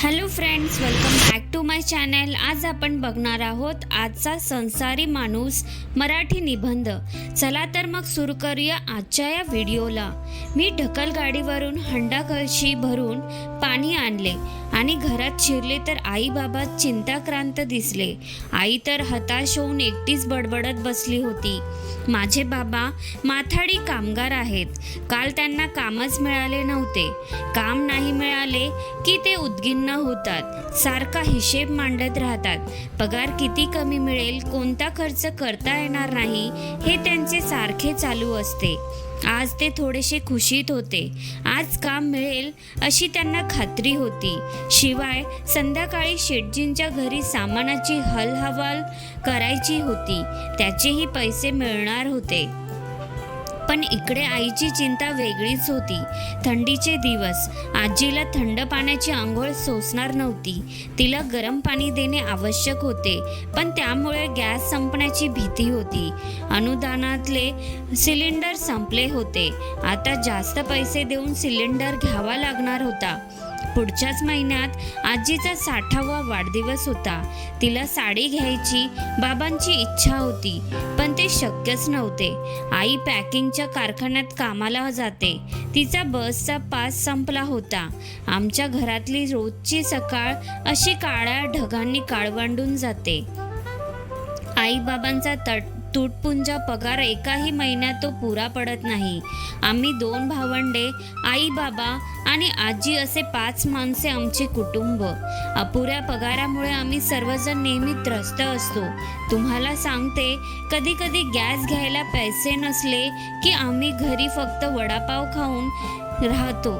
Hello friends welcome back to my channel आज आपण बघणार आहोत आजचा संसारी माणूस मराठी निबंध. चला तर मग सुरू करूया आजच्या या व्हिडिओला. मी ढकल गाडीवरून हंडा कळशी भरून पाणी आणले आणि घरात शिरले तर आई बाबा चिंताक्रांत दिसले. आई तर हताश होऊन एकटीच बडबडत बसली होती. माझे बाबा माथाडी कामगार आहेत. काल त्यांना कामच मिळाले नव्हते. काम नाही मिळाले की ते उद्गिन्न होतात. सारखा हिशेब मांडत राहतात. पगार किती कमी मिळेल कोणता खर्च करता येणार नाही हे त्यांचे सारखे चालू असते. आज ते थोडेसे खुशीत होते. आज काम मिळेल अशी त्यांना खात्री होती. शिवाय संध्याकाळी शेटजींच्या घरी सामानाची हलहवाल करायची होती. त्याचेही पैसे मिळणार होते. पण इकडे आईची चिंता वेगळीच होती. थंडीचे दिवस. आजीला थंड पाण्याची आंघोळ सोसणार नव्हती. तिला गरम पाणी देणे आवश्यक होते पण त्यामुळे गॅस संपण्याची भीती होती. अनुदानातले सिलेंडर संपले होते. आता जास्त पैसे देऊन सिलेंडर घ्यावा लागणार होता. पुढच्याच महिन्यात आजीचा साठावा वाढदिवस होता. तिला साडी घ्यायची बाबांची इच्छा होती पण ते शक्यच नव्हते. आई पॅकिंगच्या कारखान्यात कामाला जाते. तिचा बसचा पास संपला होता. आमच्या घरातली रोजची सकाळ अशी काळ्या ढगांनी काळवांडून जाते. आई बाबांचा तट तुटपुंजा पगार एकाही महिन्यात तो पुरा पडत नाही. आम्ही दोन भावंडे आई बाबा आणि आजी असे पाच माणसे आमचे कुटुंब. अपुऱ्या पगारामुळे आम्ही सर्वजण नेहमी त्रस्त असतो. तुम्हाला सांगते कधी कधी गॅस घ्यायला पैसे नसले की आम्ही घरी फक्त वडापाव खाऊन राहतो.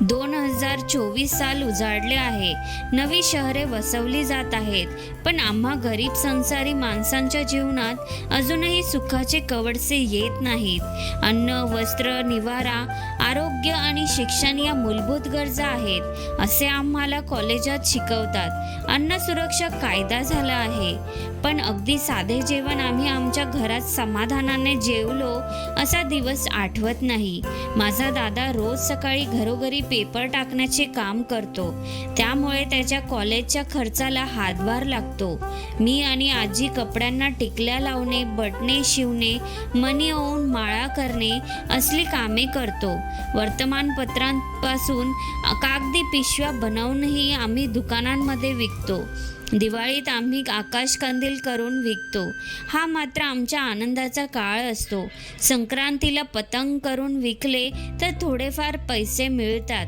दोन हजार चोवीस साल उजाडले आहे. नवी शहरे वसवली जात आहेत. पण आम्हा गरीब संसारी माणसांच्या जीवनात अजूनही सुखाचे कवडसे येत नाहीत. अन्न वस्त्र निवारा आरोग्य आणि शिक्षण या मूलभूत गरजा आहेत असे आम्हाला कॉलेजात शिकवतात. अन्न सुरक्षा कायदा झाला आहे. पण अगदी साधे जेवण आम्ही आमच्या घरात समाधानाने जेवलो असा दिवस आठवत नाही. माझा दादा रोज सकाळी घरोघरी पेपर टाकण्याचे काम करतो. त्यामुळे त्याच्या कॉलेजच्या खर्चाला हातभार लागतो. मी आणि आजी कपड्यांना टिकल्या लावणे बटणे शिवणे मनी ओवून माळा करणे असली कामे करतो. वर्तमानपत्रांपासून कागदी पिशव्या बनवूनही आम्ही दुकानांमध्ये विकतो. दिवाळीत आम्ही आकाशकंदील करून विकतो. हा मात्र आमच्या आनंदाचा काळ असतो. संक्रांतीला पतंग करून विकले तर थोडेफार पैसे मिळतात.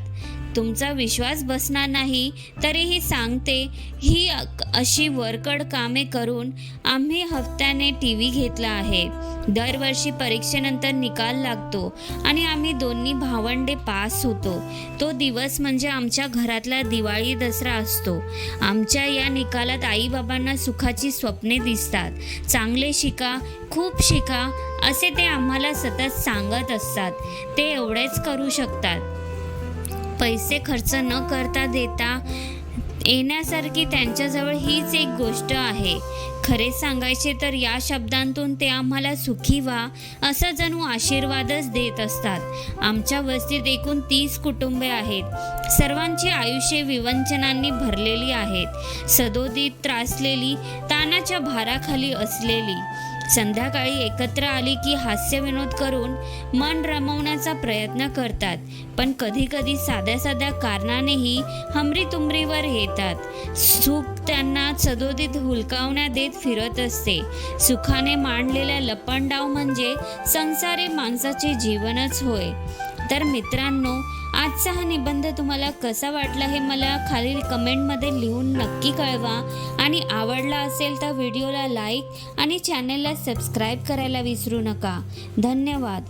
तुमचा विश्वास बसणार नाही तरीही सांगते ही अशी वरकड कामे करून आम्ही हप्त्याने टी व्ही घेतला आहे. दरवर्षी परीक्षेनंतर निकाल लागतो आणि आम्ही दोन्ही भावंडे पास होतो. तो दिवस म्हणजे आमच्या घरातला दिवाळी दसरा असतो. आमच्या या निकालात आईबाबांना सुखाची स्वप्ने दिसतात. चांगले शिका खूप शिका असे ते आम्हाला सतत सांगत असतात. ते एवढेच करू शकतात. पैसे खर्च न करता देता येण्यासारखी त्यांच्याजवळ हीच एक गोष्ट आहे. खरे सांगायचे तर या शब्दांतून ते आम्हाला सुखी व्हा असं जणू आशीर्वादच देत असतात. आमच्या वस्तीत एकूण तीस कुटुंबे आहेत. सर्वांची आयुष्ये विवंचनांनी भरलेली आहेत. सदोदित त्रासलेली तानाच्या भाराखाली असलेली. संध्याकाळी एकत्र आली की हास्यविनोद करून मन रमवण्याचा प्रयत्न करतात. पण कधी कधी साध्या साध्या कारणानेही हमरी तुमरीवर येतात. सुख त्यांना सदोदित हुलकावण्या देत फिरत असते. सुखाने मांडलेल्या लपंडाव म्हणजे संसारी माणसाचे जीवनच होय. तर मित्रांनो आजचा हा निबंध तुम्हाला कसा वाटला हे मला खालील कमेंटमध्ये लिहून नक्की कळवा. आणि आवडला असेल तर व्हिडिओला लाईक आणि चॅनलला सबस्क्राईब करायला विसरू नका. धन्यवाद.